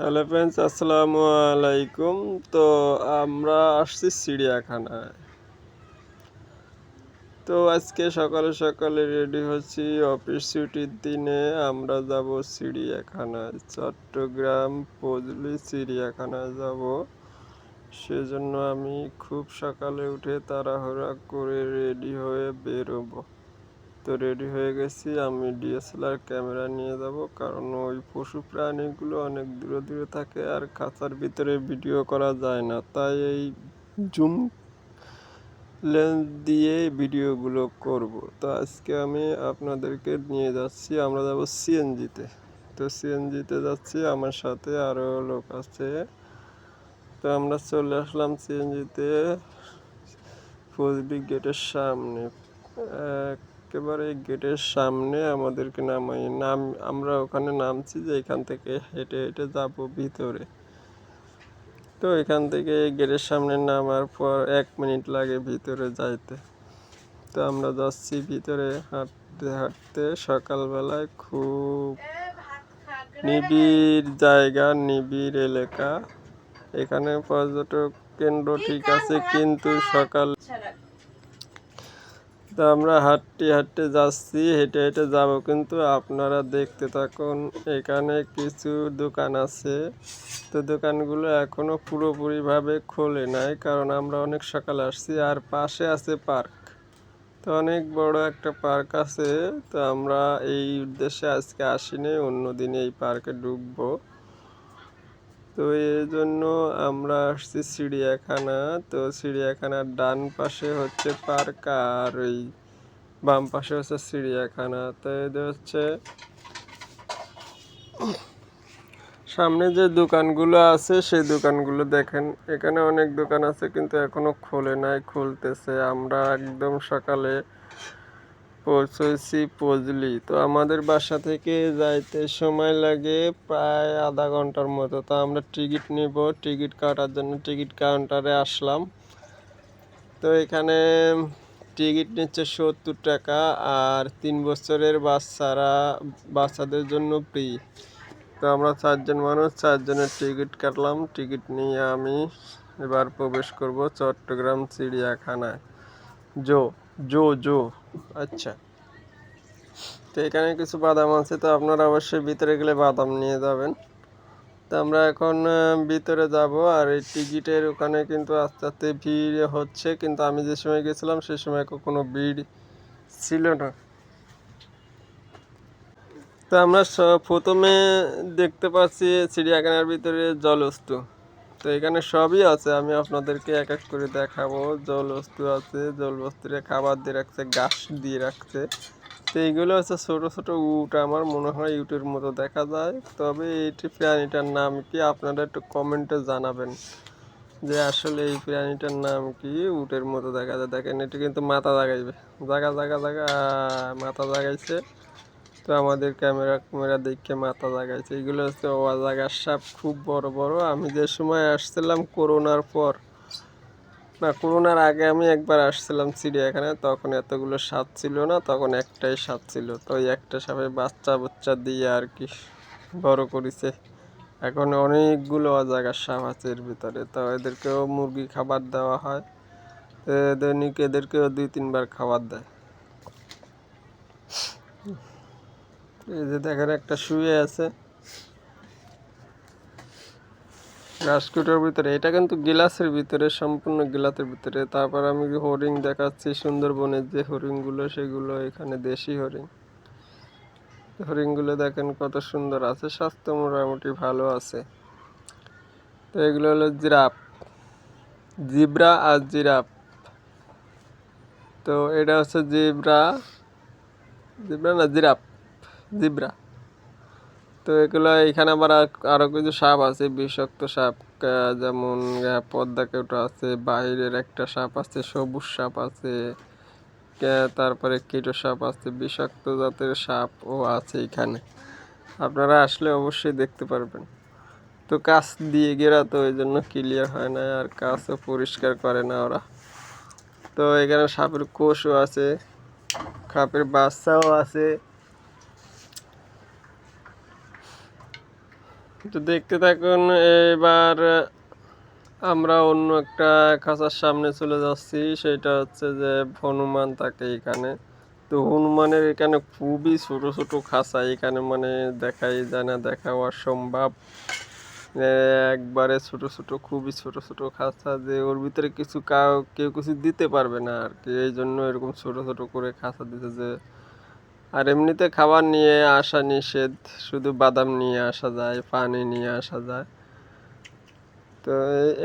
Hello friends, আসসালামু আলাইকুম। তো আমরা আসছি চিড়িয়াখানায়। তো আজকে সকালে সকালে রেডি হচ্ছি অফিস ছুটির দিনে। আমরা যাব চিড়িয়াখানায়, চট্টগ্রাম, পজলি চিড়িয়াখানায় যাব। সেজন্য আমি খুব সকালে উঠে তাড়াহুড়া করে রেডি হয়ে বেরোবো। তো রেডি হয়ে গেছি। আমি ডিএসএলআর ক্যামেরা নিয়ে যাব, কারণ ওই পশু প্রাণীগুলো অনেক দূরে দূরে থাকে আর খাঁচার ভিতরে ভিডিও করা যায় না। তাই এই জুম লেন্স দিয়ে ভিডিওগুলো করব। তো আজকে আমি আপনাদেরকে নিয়ে যাচ্ছি, আমরা যাব সিএনজিতে তো। সিএনজিতে যাচ্ছি, আমার সাথে আরও লোক আছে। তো আমরা চলে আসলাম সিএনজিতে ফজলি গেটের সামনে। একেবারে গেটের সামনে আমাদেরকে নামাই, নাম, আমরা ওখানে নামছি যে এখান থেকে হেঁটে হেঁটে যাব ভিতরে। তো এখান থেকে গেটের সামনে নামার পর এক মিনিট লাগে ভিতরে যাইতে। তো আমরা যাচ্ছি ভিতরে হাঁটতে হাঁটতে সকালবেলায় খুব নিবিড় জায়গা, নিবিড় এলাকা। এখানে পর্যটক কেন্দ্র ঠিক আছে, কিন্তু সকাল তো আমরা হাঁটতে হাঁটতে যাচ্ছি, হেঁটে হেঁটে যাব। কিন্তু আপনারা দেখতে থাকুন, এখানে কিছু দোকান আছে। তো দোকানগুলো এখনও পুরোপুরিভাবে খোলে নাই, কারণ আমরা অনেক সকালে আসছি। আর পাশে আছে পার্ক। তো অনেক বড় একটা পার্ক আছে। তো আমরা এই উদ্দেশ্যে আজকে আসিনি অন্য দিন এই পার্কে ঢুকবো। তো এই জন্য আমরা আসছি চিড়িয়াখানা। তো চিড়িয়াখানার ডান পাশে হচ্ছে পার্ক আর ওই বাম পাশে হচ্ছে চিড়িয়াখানা। তো এদের হচ্ছে সামনে যে দোকানগুলো আছে, সেই দোকানগুলো দেখেন। এখানে অনেক দোকান আছে কিন্তু এখনও খোলে নাই, খুলতেছে। আমরা একদম সকালে পৌঁছেছি পজলি। তো আমাদের বাসা থেকে যাইতে সময় লাগে প্রায় আধা ঘণ্টার মতো। তো আমরা টিকিট নিব। টিকিট কাটার জন্য টিকিট কাউন্টারে আসলাম। তো এখানে টিকিট নিচ্ছে সত্তর টাকা আর তিন বছরের বাচ্চারা, বাচ্চাদের জন্য ফ্রি। তো আমরা চারজন মানুষ, চারজনের টিকিট কাটলাম। টিকিট নিয়ে আমি এবার প্রবেশ করব চট্টগ্রাম চিড়িয়াখানায়। জো জো জো। আচ্ছা। তো এখানে কিছু বাদাম আছে, তো আপনারা অবশ্যই ভিতরে গেলে বাদাম নিয়ে যাবেন। তো আমরা এখন ভিতরে যাব, আর এই টিকিটের ওখানে কিন্তু আস্তে আস্তে ভিড় হচ্ছে, কিন্তু আমি যে সময় গেছিলাম, সে সময় কোনো ভিড় ছিল না। তো আমরা প্রথমে দেখতে পাচ্ছি চিড়িয়াখানার ভিতরে জলস্তু তো এখানে সবই আছে, আমি আপনাদেরকে এক এক করে দেখাবো। জল বস্তু আছে জলবস্তুরে খাবার দিয়ে রাখছে, ঘাস দিয়ে রাখছে। তো এইগুলো হচ্ছে ছোটো ছোটো উট, আমার মনে হয় উটের মতো দেখা যায়। তবে এইটি প্রাণীটার নাম কি, আপনারা একটু কমেন্টে জানাবেন যে আসলে এই প্রাণীটার নাম কি, উটের মতো দেখা যায়। দেখেন, এটি কিন্তু মাথা জাগাইবে জাগা জাগা জাগা মাথা জাগাইছে তো আমাদের ক্যামেরা ক্যামেরা দেখে মাথা জাগাইছে এগুলো হচ্ছে অজাগার সাপ, খুব বড় বড়। আমি যে সময় আসছিলাম করোনার পর, না, করোনার আগে আমি একবার আসছিলাম চিড়িয়াখানায়, তখন এতগুলো সাপ ছিল না, তখন একটাই সাপ ছিল। তো ওই একটা সাপে বাচ্চা বাচ্চা দিয়ে আর কি বড় করেছে। এখন অনেকগুলো অজাগার সাপ আছে এর ভিতরে। তো এদেরকেও মুরগি খাবার দেওয়া হয়। দৈনিক এদেরকেও দুই, তিনবার খাবার দেয়। এই যে দেখেন একটা শুয়ে আছে। ঘাসকুটোর ভিতরে, এটা কিন্তু গিলাসের ভিতরে, সম্পূর্ণ গিলাসের ভিতরে। তারপর আমি হরিণ দেখাচ্ছি, সুন্দরবনের যে হরিণগুলো, সেগুলো এখানে দেশি হরিণ। হরিণগুলো দেখেন কত সুন্দর আছে, স্বাস্থ্য মোটামুটি ভালো আছে। তো এগুলো হলো জিরাফ, জিব্রা আর জিরাফ। তো এটা হচ্ছে জিব্রা জিব্রা না জিরাফ? জিব্রা। তো এগুলো এখানে আবার আর- আরও কিছু সাপ আছে, বিষাক্ত সাপ যেমন পদ্মা কেউটা আছে, বাইরের একটা সাপ আছে, সবুজ সাপ আছে তারপরে কেটো সাপ আছে, বিষাক্ত জাতের সাপ ও আছে এখানে। আপনারা আসলে অবশ্যই দেখতে পারবেন। তো কাজ দিয়ে গেরা তো ওই জন্য ক্লিয়ার হয় না, আর কাছও পরিষ্কার করে না ওরা। তো এখানে সাপের কোষও আছে, সাপের বাচ্চাও আছে তো দেখতে থাকুন, এবার আমরা অন্য একটা খাঁচার সামনে চলে যাচ্ছি। সেটা হচ্ছে যে হনুমান থাকে এখানে। তো হনুমানের এখানে খুবই ছোট ছোট খাঁচা। এখানে মানে দেখাই যায় না, দেখা অসম্ভব। একবারে ছোট ছোট, খুবই ছোট ছোট খাঁচা যে ওর ভিতরে কিছু কাউ, কেউ কিছু দিতে পারবে না আর কি। এই জন্য এরকম ছোট ছোট করে খাঁচা দিতে যে আর এমনিতে খাবার নিয়ে আসা নিষেধ, শুধু বাদাম নিয়ে আসা যায়, পানি নিয়ে আসা যায়। তো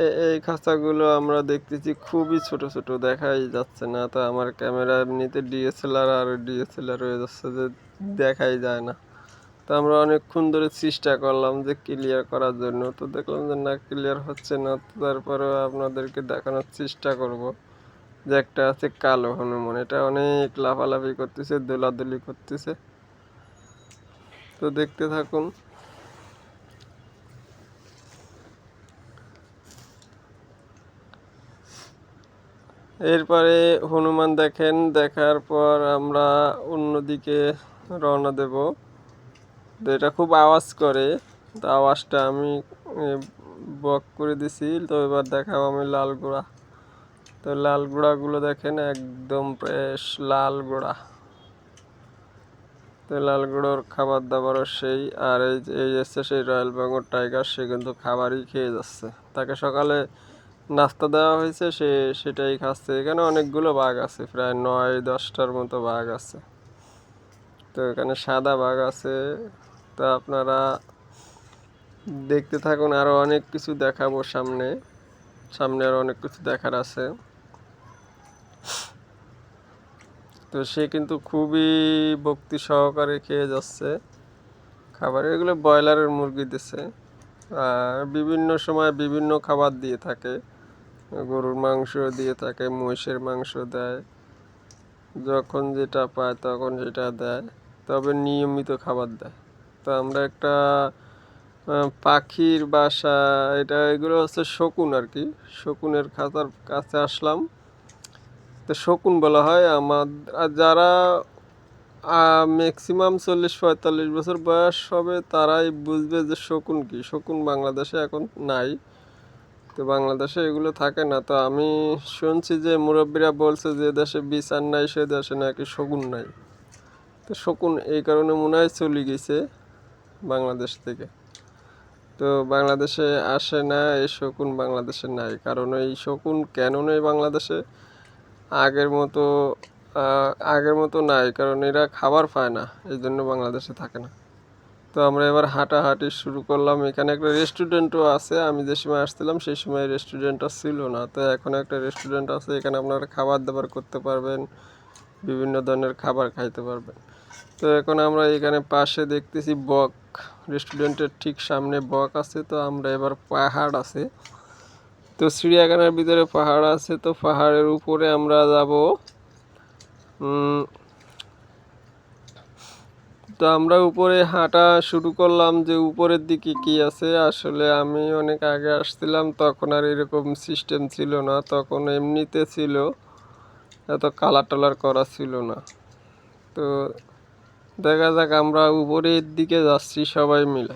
এই- খাঁচাগুলো আমরা দেখতেছি খুবই ছোট ছোট, দেখাই যাচ্ছে না। তো আমার ক্যামেরা এমনিতে ডিএসএলআর আর ডিএসএলআর হয়ে যাচ্ছে যে দেখাই যায় না। তো আমরা অনেকক্ষণ ধরে চেষ্টা করলাম যে ক্লিয়ার করার জন্য। তো দেখলাম যে না ক্লিয়ার হচ্ছে না। তারপরেও আপনাদেরকে দেখানোর চেষ্টা করব। যে একটা আছে কালো হনুমান, এটা অনেক লাফালাফি করতেছে, দোলাদুলি করতেছে। তো দেখতে থাকুন। এরপরে হনুমান দেখেন, দেখার পর আমরা অন্যদিকে রওনা দেব। তো এটা খুব আওয়াজ করে তো আওয়াজটা আমি বক করে দিছি। তো এবার দেখাবো আমি লাল গোড়া। তো লাল গোড়াগুলো দেখেন, একদম বেশ লাল গোড়া। তো লাল গুঁড়োর খাবার দাবারও সেই, আর এই যে- এই এসছে সেই রয়্যাল বেঙ্গল টাইগার, সে কিন্তু খাবারই খেয়ে যাচ্ছে। তাকে সকালে নাস্তা দেওয়া হয়েছে, সে সেটাই খাচ্ছে। এখানে অনেকগুলো বাঘ আছে, প্রায় নয়, দশটার মতো বাঘ আছে। তো এখানে সাদা বাঘ আছে। তো আপনারা দেখতে থাকুন আরও অনেক কিছু দেখাবো সামনে। সামনে আরও অনেক কিছু দেখার আছে। তো সে কিন্তু খুবই ভক্তি সহকারে খেয়ে যাচ্ছে খাবার। এগুলো ব্রয়লারের মুরগি দিছে। আর বিভিন্ন সময় বিভিন্ন খাবার দিয়ে থাকে। গরুর মাংস দিয়ে থাকে, মহিষের মাংস দেয়। যখন যেটা পায় তখন সেটা দেয়। তবে নিয়মিত খাবার দেয়। তো আমরা একটা পাখির বাসা, এটা এগুলো হচ্ছে শকুন আর কি। শকুনের খাতার কাছে আসলাম। তো শকুন বলা হয় আমার। যারা ম্যাক্সিমাম চল্লিশ পঁয়তাল্লিশ বছর বয়স হবে, তারাই বুঝবে যে শকুন কি। শকুন বাংলাদেশে এখন নাই। তো বাংলাদেশে এগুলো থাকে না। তো আমি শুনছি যে মুরব্বীরা বলছে যে দেশে বিচার নাই, সে দেশে নাকি শকুন নাই। তো শকুন এই কারণে মনে হয় চলে গেছে বাংলাদেশ থেকে। তো বাংলাদেশে আসে না, এই শকুন বাংলাদেশে নাই। কারণ এই শকুন কেন নেই বাংলাদেশে? আগের মতো আগের মতো নাই, কারণ এরা খাবার পায় না, এই জন্য বাংলাদেশে থাকে না। তো আমরা এবার হাঁটাহাঁটি শুরু করলাম। এখানে একটা রেস্টুরেন্টও আছে, আমি যে সময় আসছিলাম সেই সময় রেস্টুরেন্টটা ছিল না। তো এখন একটা রেস্টুরেন্ট আছে, এখানে আপনারা খাবার দাবার করতে পারবেন, বিভিন্ন ধরনের খাবার খাইতে পারবেন। তো এখন আমরা এখানে পাশে দেখতেছি বক রেস্টুরেন্টের ঠিক সামনে বক আছে, তো আমরা এবার পাহাড় আছে। তো চিড়িয়াখানার ভিতরে পাহাড় আছে, তো পাহাড়ের উপরে আমরা যাব। তো আমরা উপরে হাঁটা শুরু করলাম যে উপরের দিকে কি আছে। আসলে আমি অনেক আগে আসছিলাম, তখন আর এরকম সিস্টেম ছিল না, তখন এমনিতে ছিল, এত কালার টালার করা ছিল না। তো দেখা যাক আমরা উপরের দিকে যাচ্ছি সবাই মিলে।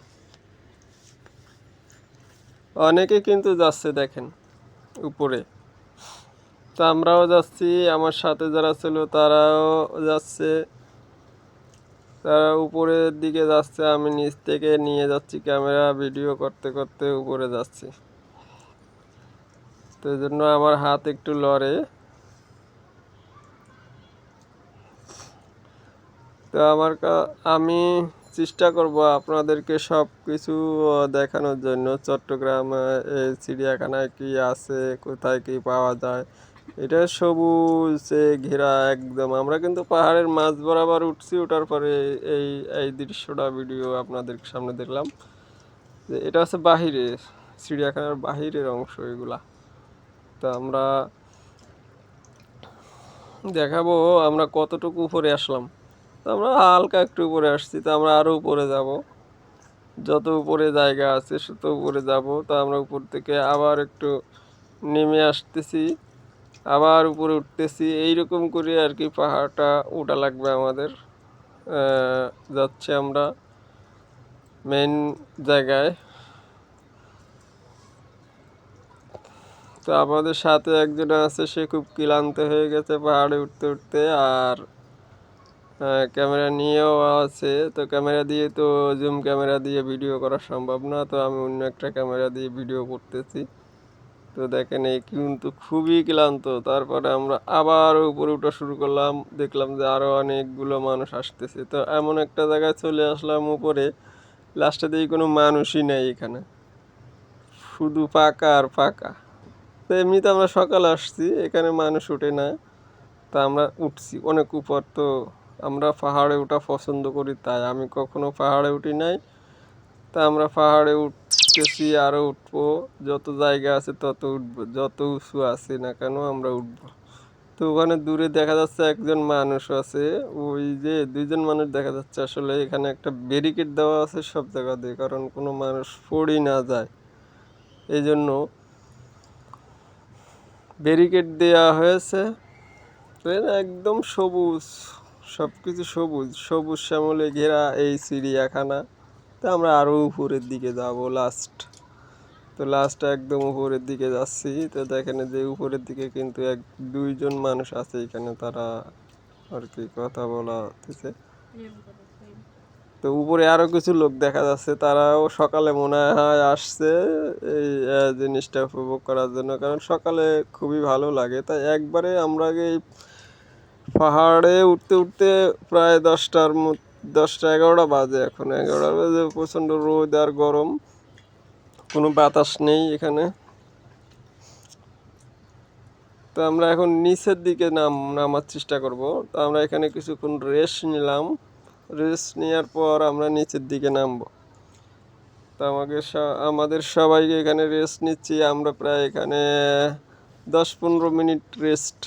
অনেকে কিন্তু যাচ্ছে দেখেন। উপরে। তো আমরাও যাচ্ছি, আমার সাথে যারা ছিল তারাও যাচ্ছে। তারা উপরের দিকে যাচ্ছে, আমি নিচ থেকে নিয়ে যাচ্ছি ক্যামেরা, ভিডিও করতে করতে উপরে যাচ্ছি। তো এই জন্য আমার হাত একটু লড়ে। তো আমার আমি চেষ্টা করব আপনাদেরকে সব কিছু দেখানোর জন্য। চট্টগ্রাম এই চিড়িয়াখানায় কি আছে, কোথায় কি পাওয়া যায়। এটা সবুজে ঘেরা একদম। আমরা কিন্তু পাহাড়ের মাঝ বরাবর উঠছি ওঠার পরে এই এই দৃশ্যটা ভিডিও আপনাদের সামনে দেখলাম। যে এটা হচ্ছে বাহিরে চিড়িয়াখানার বাহিরের অংশ এগুলা। তো আমরা দেখাবো আমরা কতটুকু উপরে আসলাম। তো আমরা হালকা একটু উপরে আসছি, তো আমরা আরও উপরে যাব। যত উপরে জায়গা আছে তত উপরে যাব, তো আমরা উপর থেকে আবার একটু নেমে আসতেছি। আবার উপরে উঠতেছি, এইরকম করে আর কি পাহাড়টা উঠা লাগবে আমাদের। যাচ্ছে আমরা মেন জায়গায়। তো আমাদের সাথে একজন আছে, সে খুব ক্লান্ত হয়ে গেছে পাহাড়ে উঠতে উঠতে, আর ক্যামেরা নিয়েও আছে। তো ক্যামেরা দিয়ে তো জুম ক্যামেরা দিয়ে ভিডিও করা সম্ভব না। তো আমি অন্য একটা ক্যামেরা দিয়ে ভিডিও করতেছি। তো দেখেন, এই কিন্তু খুবই ক্লান্ত। তারপরে আমরা আবার উপরে উঠা শুরু করলাম। দেখলাম যে আরও অনেকগুলো মানুষ আসতেছে। তো এমন একটা জায়গায় চলে আসলাম উপরে। লাস্টে দিয়ে কোনো মানুষই নেই এখানে। শুধু পাকা আর পাকা। তো এমনিতে আমরা সকালে আসছি। এখানে মানুষ ওঠে না। তা আমরা উঠছি। অনেক উপর তো আমরা পাহাড়ে ওঠা পছন্দ করি তাই। আমি কখনো পাহাড়ে উঠি নাই। তা আমরা পাহাড়ে উঠতেছি আরও উঠবো। যত জায়গা আছে তত উঠবো। যত উঁচু আছে না কেন আমরা উঠবো। তো ওখানে দূরে দেখা যাচ্ছে একজন মানুষ আছে। ওই যে দুইজন মানুষ দেখা যাচ্ছে। আসলে এখানে একটা ব্যারিকেড দেওয়া আছে সব জায়গা দিয়ে, কারণ কোনো মানুষ পড়ি না যায়। এই জন্য ব্যারিকেড দেওয়া হয়েছে একদম সবুজ। সব কিছু সবুজ সবুজ শ্যামলে ঘেরা এই চিড়িয়াখানা। তো আমরা আরও উপরের দিকে যাব লাস্ট তো লাস্ট একদম উপরের দিকে যাচ্ছি। তো দেখেন যে উপরের দিকে কিন্তু এক, দুইজন মানুষ আছে এখানে, তারা আর কি কথা বলা হচ্ছে তো উপরে আরও কিছু লোক দেখা যাচ্ছে, তারাও সকালে মনে হয় আসছে এই জিনিসটা উপভোগ করার জন্য। কারণ সকালে খুবই ভালো লাগে। তাই একবারে আমরা এই পাহাড়ে উঠতে উঠতে প্রায় দশটার দশটা এগারোটা বাজে এখন। এগারোটা বাজে, প্রচণ্ড রোদ আর গরম। কোনো বাতাস নেই এখানে। তো আমরা এখন নিচের দিকে নাম, নামার চেষ্টা করব। তো আমরা এখানে কিছুক্ষণ রেস্ট নিলাম। রেস্ট নেওয়ার পর আমরা নিচের দিকে নামবো। তো আমাকে আমাদের সবাইকে এখানে রেস্ট নিচ্ছি। আমরা প্রায় এখানে দশ পনেরো মিনিট রেস্ট